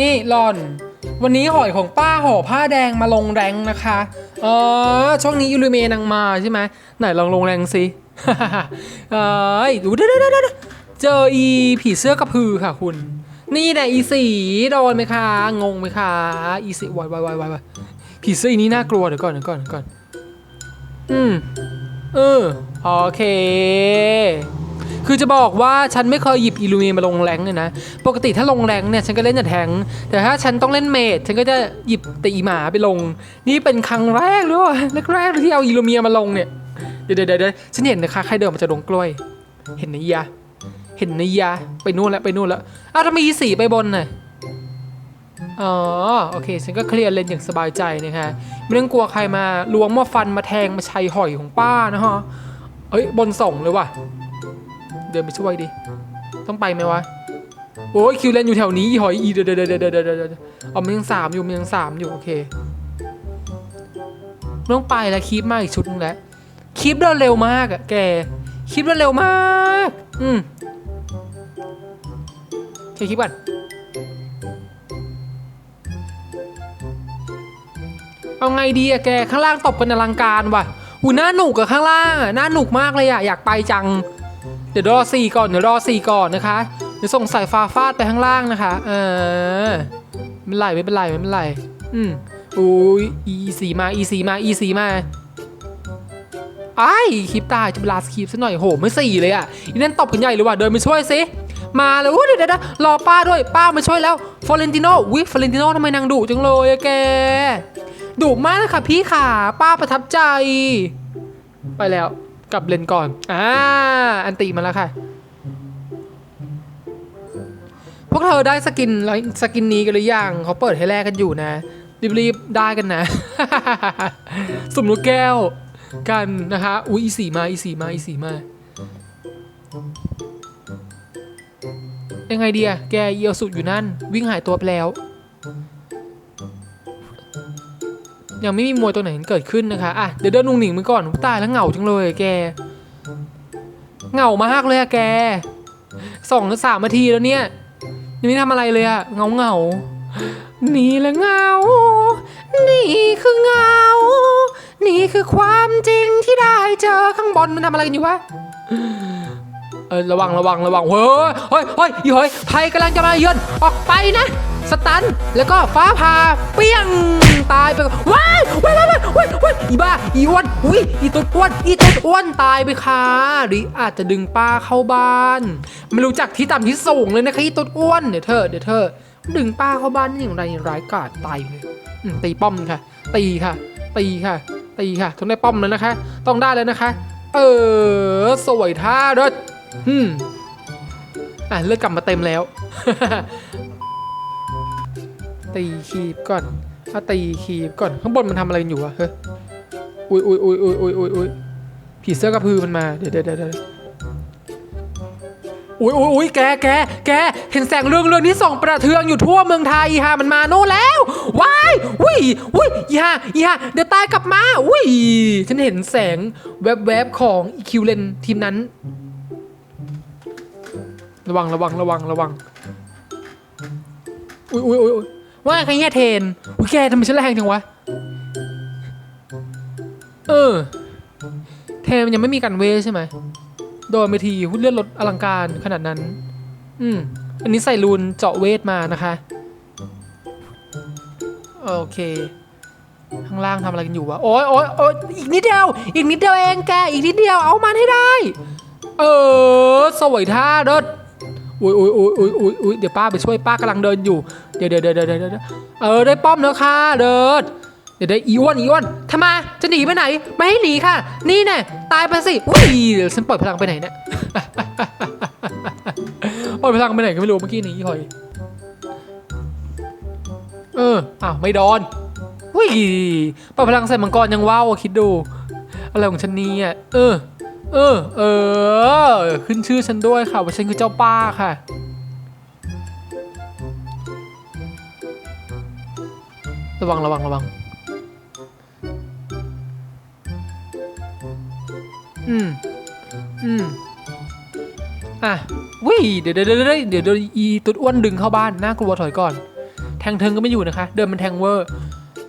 นี่หลอน วันนี้หอยของป้าห่อผ้าแดงมาลงแรงนะคะอ๋อช่วงนี้ยูริเมนังมาใช่ไหมไหนลองลงแรงสิเอ้ยดูเด้อเด้อเด้อเจออีผีเสื้อกระพือค่ะคุณ นี่แหละอีสีโดนไหมคะ งงไหมคะ อีสีวายวายวายวายวายผีเสื้ออีนี้น่ากลัวเดี๋ยวก่อนเดี๋ยวก่อนเดี๋ยวก่อน อืม เออ โอเค คือจะบอกว่าฉันไม่เคยหยิบอิลูเมียมาลงแรงเลยนะ ปกติถ้าลงแรงเนี่ยฉันก็เล่นแต่แทง แต่ถ้าฉันต้องเล่นเมดฉันก็จะหยิบแต่อีหมาไปลง นี่เป็นครั้งแรกหรือว่าแรกๆเลยที่เอาอิลูเมียมาลงเนี่ย เดี๋ยวเดี๋ยวเดี๋ยวฉันเห็นนะคะใครเดินมาจากดงกล้วย เห็นนะยะเห็นนะยะไปนู่นแล้วไปนู่นแล้วอ้าวทำไมอีสีไปบนน่ะอ๋อโอเค ฉันก็เคลียร์เลนอย่างสบายใจนะคะไม่ต้องกลัวใครมาล้วงมาฟันมาแทงมาชัยหอยของป้านะฮะเอ้ยบนส่งเลยว่ะ เดินไปช่วยดิ ต้องไปไหมวะ โอ้ยคิวเลนอยู่แถวนี้หอยอีเดยวเดยวเดยวเดยวเดยวเดเดยวเอามันยังสามอยู่มันยังสามอยู่โอเคต้องไปแล้วคีบมาอีกชุดนึงแล้วคีบเดินเร็วมากอะแกคีบเดินเร็วมาก อืมเคคีบก่อนเอาไงดีอะแกข้างล่างตบกันอลังการว่ะหูหน้าหนุกกับข้างล่างอะหน้าหนุกมากเลยอะอยากไปจัง เดี๋ยวรอสี่ก่อนเดี๋ยวรอสี่ก่อนนะคะ เดี๋ยวส่งสายฟ้าฟาดไปข้างล่างนะคะ เออไม่เป็นไรไม่เป็นไรไม่เป็นไร อืมอุ้ยอีสีมาอีสีมาอีสีมาไอ้คลิปตายจะเวลาสคลิปซะหน่อยโหไม่สี่เลยอะอีนั่นตบกันใหญ่เลยว่ะเดินไปช่วยสิมาเลยอุ้เดี๋ยวเดี๋ยวเดี๋ยวรอป้าด้วยป้ามาช่วยแล้วฟอเรนติโน่วิฟอเรนติโนทำไมนางดุจังเลยแกดุมากเลยค่ะพี่ขาป้าประทับใจ ไปแล้ว กลับเลนก่อนอ่าอันตีมาแล้วค่ะ พวกเธอได้สกินแล้วสกินนี้กันหรือยังเขาเปิดให้แลกกันอยู่นะ รีบๆได้กันนะ สุ่มลูกแก้วกันนะคะ อุ้ยอีสีมาอีสีมาอีสีมายังไงเดีอะแกเยียวสุดอยู่นั่น วิ่งหายตัวไปแล้ว ยังไม่มีมวยตัวไหนเกิดขึ้นนะคะอะเดี๋ยวเดินนุ่งหนิงไปก่อนตายแล้วเหงาจังเลยแกเหงามากเลยอะแกสองหรือสามนาทีแล้วเนี่ยยังไม่ทำอะไรเลยอะเหงาเหงานี่แหละเหงา นี่คือเหงา นี่คือความจริงที่ได้เจอข้างบนมันทำอะไรกันอยู่วะ เออระวังระวังระวังเฮ้ยเฮ้ยเฮ้ยอีเฮ้ยภัยกำลังจะมาเยือนออกไปนะ สตันแล้วก็ฟ้าผ่าเปี้ยงตายไปว้ายว้ายว้ายว้ายว้ายยอีบ้าอีอ้วนอุ้ยอีตุ๊ดอ้วนอีตุ๊ดอ้วนตายไปค่ะหรืออาจจะดึงป้าเข้าบ้าน ไม่รู้จักที่ต่ำที่สูงเลยนะคะอีตุ๊ดอ้วนเดี๋ยวเธอเดี๋ยวเธอดึงป้าเข้าบ้านนี่อย่างไรร้ายกาจตายเลยตีป้อมค่ะ ตีค่ะ ตีค่ะ ตีค่ะต้องได้ป้อมแล้วนะคะ ต้องได้แล้วนะคะ เออ สวยท่าเด้อ อืมอะเลือกกลับมาเต็มแล้ว ตีคีบก่อนถ้าตีคีบก่อนข้างบนมันทำอะไรกันอยู่วะเฮ้ยอุ้ยอุ้ยอุ้ยอุ้ยอุ้ยอุ้ยอุ้ยผีเสื้อกระพือมันมา เดี๋ยวเดี๋ยวเดี๋ยวเดี๋ยวอุ้ยอุ้ยอุ้ยแกแกแกเห็นแสงเรื่องเรื่องนี้ส่องประเทืองอยู่ทั่วเมืองไทยอีฮามันมาโน่แล้วว้ายอุ้ยอุ้ยอีฮาอีฮาเดี๋ยวตายกลับมาอุ้ยฉันเห็นแสงแวบๆของอีคิวเลนทีมนั้น ระวังระวังระวังระวัง อุ้ยอุ้ยอุ้ยอุ๊ยว่าใครเงี้ยเทนอุ้ยแกทำไมฉันแรงจังวะ เออ เทนมันยังไม่มีกันเวใช่ไหม โดนไปทีหุ้นเลือดลดอลังการขนาดนั้น อืม อันนี้ใส่รูนเจาะเวทมานะคะ โอเค ข้างล่างทำอะไรกันอยู่วะ โอ้ยโอ้ยโอ้ยอีกนิดเดียว อีกนิดเดียวเองแก อีกนิดเดียว เอามันให้ได้ เออ สวยท่าเด้อ อุ้ยอุ้ยอุ้ยอุ้ยอุ้ยอุ้ยเดี๋ยวป้าไปช่วยป้ากำลังเดินอยู่ เดี๋ยวเดี๋ยวเดี๋ยวเดี๋ยวเดี๋ยวเออได้ป้อมแล้วค่ะเดินเดี๋ยวได้อีอ้วนอีอ้วนทำไมจะหนีไปไหน ไม่ให้หนีค่ะ นี่แน่ตายไปสิอุ้ยเดี๋ยวฉันปล่อยพลังไปไหนเนี่ยปล่อยพลังไปไหนก็ไม่รู้เมื่อกี้นี้หอย เอออ้าวไม่โดนอุ้ยปล่อยพลังใส่มังกรยังว้าวคิดดู อะไรของฉันเนี่ยเออ เออ เออ ขึ้นชื่อฉันด้วยค่ะ ว่าฉันคือเจ้าป้าค่ะ ระวังระวังระวัง อืม อืม อะวิเดี๋ยวเดี๋ยวเดี๋ยวเดี๋ยวเดี๋ยวอีตุ๊ดอ้วนดึงเข้าบ้าน น่ากลัวถอยก่อน แทงเทิงก็ไม่อยู่นะคะ เดินมันแทงเวอร์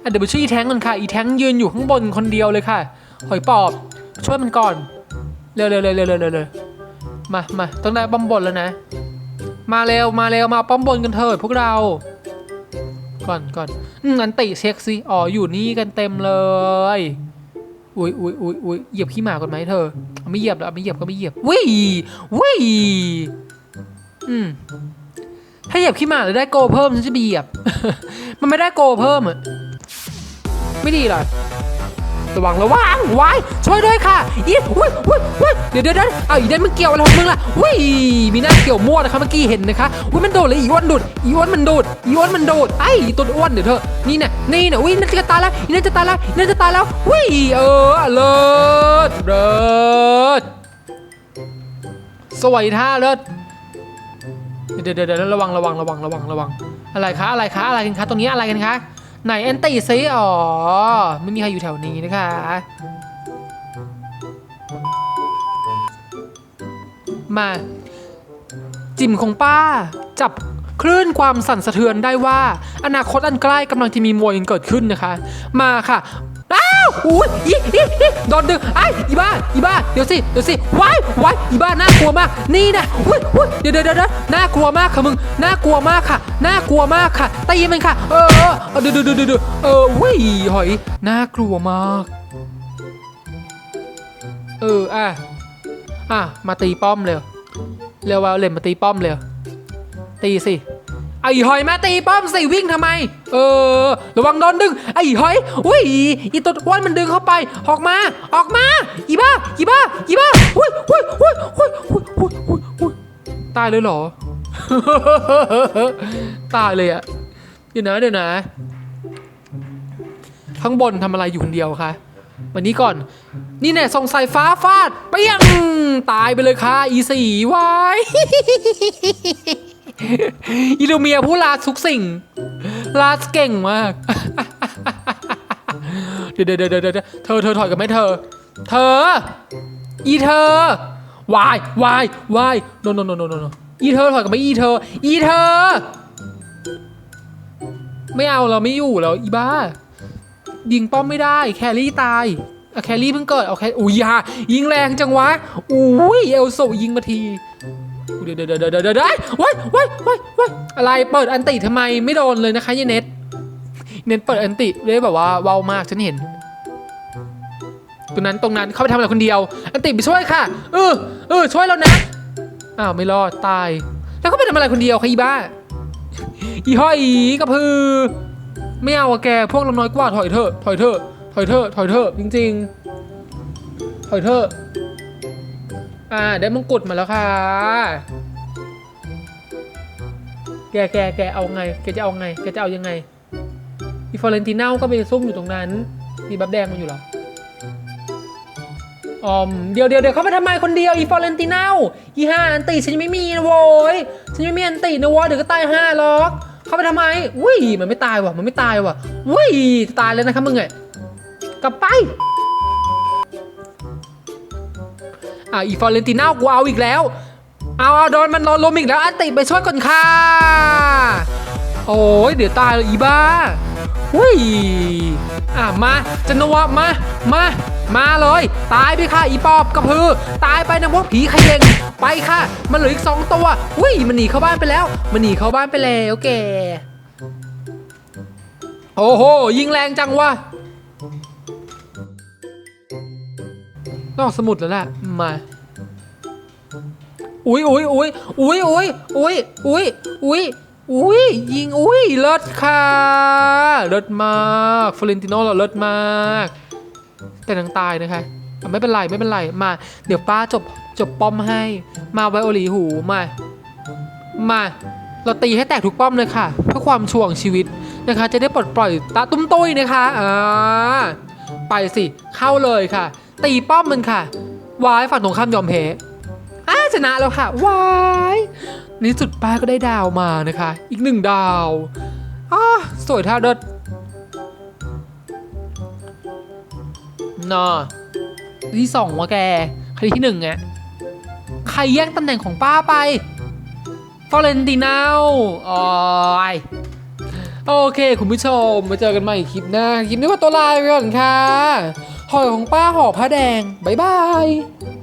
อะเดี๋ยวไปช่วยอีแทงกันค่ะ อีแทงยืนอยู่ข้างบนคนเดียวเลยค่ะ หอยปอบ ช่วยมันก่อน เร็วเร็วเร็วเร็วเร็วเร็วมามาต้องได้ป้อมบนแล้วนะ มาเร็วมาเร็วมาป้อมบนกันเถิดพวกเรา ก่อนก่อนอืมอันติเช็คสิอ๋ออยู่นี่กันเต็มเลยอุ้ยอุ้ยอุ้ยอุ้ยเหยียบขี้หมาก่อนไหมเธอไม่เหยียบแล้วเอไม่เหยียบก็ไม่เหยียบวิวิอืมถ้าเหยียบขี้หมาแล้วได้โกเพิ่มฉันจะเหยียบ มันไม่ได้โกเพิ่มอะไม่ดีเลย ระวังระวังไว้ช่วยด้วยค่ะอีอุ้ยอุ้ยอุ้ยเดี๋ยวเดี๋ยวเดี๋ยวเอาอีเดนมันเกี่ยวอะไรของมึงล่ะอุ้ยมีหน้าเกี่ยวมั่วนะคะเมื่อกี้เห็นนะคะอุ้ยมันโดดเลยอีอ้วนดูดอีอ้วนมันดูดอีอ้วนมันดูดไอ้ตัวอ้วนเดี๋ยวเธอนี่น่ะนี่น่ะอุ้ยนั่นจะตายแล้วอีนั่นจะตายแล้วอีนั่นจะตายแล้วอุ้ยเออเลิศเลิศสวยท่าเลิศเดี๋ยวเดี๋ยวเดี๋ยวระวังระวังระวังระวังระวังอะไรคะอะไรคะอะไรกันคะตรงนี้อะไรกันคะ ไหนแอนตี้ซิอ๋อ ไม่มีใครอยู่แถวนี้นะคะ มา จิมของป้า จับคลื่นความสั่นสะเทือนได้ว่า อนาคตอันใกล้กำลังจะมีมวยเกิดขึ้นนะคะ มาค่ะ อ้าวอุ้ยอีอีอีโดนดึงไอ้อีบ้าอีบ้าเดี๋ยวสิเดี๋ยวสิว้ายว้ายอีบ้าน่ากลัวมาก นี่นะอุ้ยอุ้ยเดี๋ยวเดี๋ยวเดี๋ยวน่ากลัวมากค่ะมึงน่ากลัวมากค่ะน่ากลัวมากค่ะตีมันค่ะ เออเออเอดี๋ยวเดี๋ยวเดี๋ยวเดี๋ยวเอออุ้ยหอยน่ากลัวมาก เอออะอะมาตีป้อมเร็วเร็ววาเลนมาตีป้อมเร็วตีสิ ไอ้หอยมาตีป้อมสิวิ่งทำไม เออ ระวังโดนดึง ไอ้หอยอุ้ยอีตัวอ้วนมันดึงเข้าไป ออกมา ออกมา อีบ้า อีบ้า อีบ้าอุ้ยอุ้ยอุ้ยอุ้ยอุ้ยอุ้ยอุ้ยอุ้ยตายเลยเหรอ ตายเลยอะเดี๋ยวนะเดี๋ยวนะ ข้างบนทำอะไรอยู่คนเดียวคะวันนี้ก่อน นี่แน่ส่งสายฟ้าฟาดเปี้ยง ตายไปเลยค่ะ อีสี่วาย อีลูเมียผู้ลาทุกสิ่ง ลาดเก่งมาก เดี๋ยวเดี๋ยวเดี๋ยวเดี๋ยวเธอเธอถอยกันไหมเธอ เธอ อีเธอ วายวายวายโนโนโนโนโนอีเธอถอยกันไหมอีเธอ อีเธอ ไม่เอาเราไม่อยู่แล้วอีบ้า ยิงป้อมไม่ได้ แครี่ตายอะแครี่เพิ่งเกิดเอาแคอุ้ยอยายิงแรงจังวะอุ้ยเอลโซยิงมาที เดี๋ยวเดี๋ยวเดี๋ยวเดี๋ยวเดี๋ยวเดี๋ยวว้ายว้ายว้ายว้ายอะไรเปิดอันติทำไมไม่โดนเลยนะคะยายเน็ตเน็ตเปิดอันติได้แบบว่าเบามากฉันเห็นตรงนั้นตรงนั้นเข้าไปทำอะไรคนเดียว อันติไปช่วยค่ะเออเออช่วยแล้วนะอ้าวไม่รอดตาย แล้วก็ไปทำอะไรคนเดียวค่ะอีบ้าอีห้อยกระพือ ไม่เอาอะแกพวกเราน้อยกว่าถอยเถอะถอยเถอะถอยเถอะถอยเถอะจริง ๆ ถอยเถอะ อ่าได้มงกุฎมาแล้วค่ะ แกแกแกเอาไง แกจะเอาไง แกจะเอายังไงอีฟอเรนติน่าก็ไปซุ่มอยู่ตรงนั้น มีบับแดงมาอยู่เหรอออมเดี๋ยวเดี๋ยวเดี๋ยวเขาไปทำไมคนเดียวอีฟอเรนติน่าอีห้าอันติฉันยังไม่มีนะโว้ยฉันยังไม่มีอันตินะโว้ยเดี๋ยวก็ตายห้าหรอกเข้าไปทำไมวุ้ยมันไม่ตายว่ะมันไม่ตายว่ะวุ้ยตายแล้วนะครับมึงไงกลับไป อะอีฟอเรนติน่ากูเอาอีกแล้ว เอาเอาโดนมันนอนลมอีกแล้วอันติไปช่วยก่อนค่ะ โอ้ยเดี๋ยวตายเลยอีบ้าวุ้ยอะมาจันวะมา มา มาเลย ตายไปค่ะอีปอบกระพือ ตายไปนะพวกผีขยงไปค่ะ มันเหลืออีกสองตัววุ้ยมันหนีเข้าบ้านไปแล้ว มันหนีเข้าบ้านไปแล้วแกโอ้โห ยิงแรงจังวะ นอกสมุดแล้วแหละมาอุ้ยอุ้ยอุ้ยอุ้ยอุ้ยอุ้ยอุ้ยอุ้ยอุ้ยยิงอุ้ยเลิศค่ะเลิศมากฟลอเรนติโนเราเลิศมาก แต่นางตายนะคะอะไม่เป็นไรไม่เป็นไรมา เดี๋ยวป้าจบจบป้อมให้ มาไวโอลีหูมา มา เราตีให้แตกทุกป้อมเลยค่ะ เพื่อความช่วงชีวิตนะคะ จะได้ปลดปล่อยตาตุ้มตุ้ยนะคะอ่าไปสิเข้าเลยค่ะ ตีป้อมมันค่ะ วายฝั่งตรงข้ามยอมแพ้อ้าชนะแล้วค่ะ วายในที่สุดป้าก็ได้ดาวมานะคะ อีกหนึ่งดาวอ้าสวยท่าเด็ดน่าที่สองวะแกใครที่หนึ่งอะใครแย่งตำแหน่งของป้าไปฟอเรนตินาโอ้ยโอเค คุณผู้ชม มาเจอกันใหม่คลิปหน้า คลิปนี้ว่าตัวลาไปก่อนค่ะ หอยของป้าห่อผ้าแดง บ๊ายบาย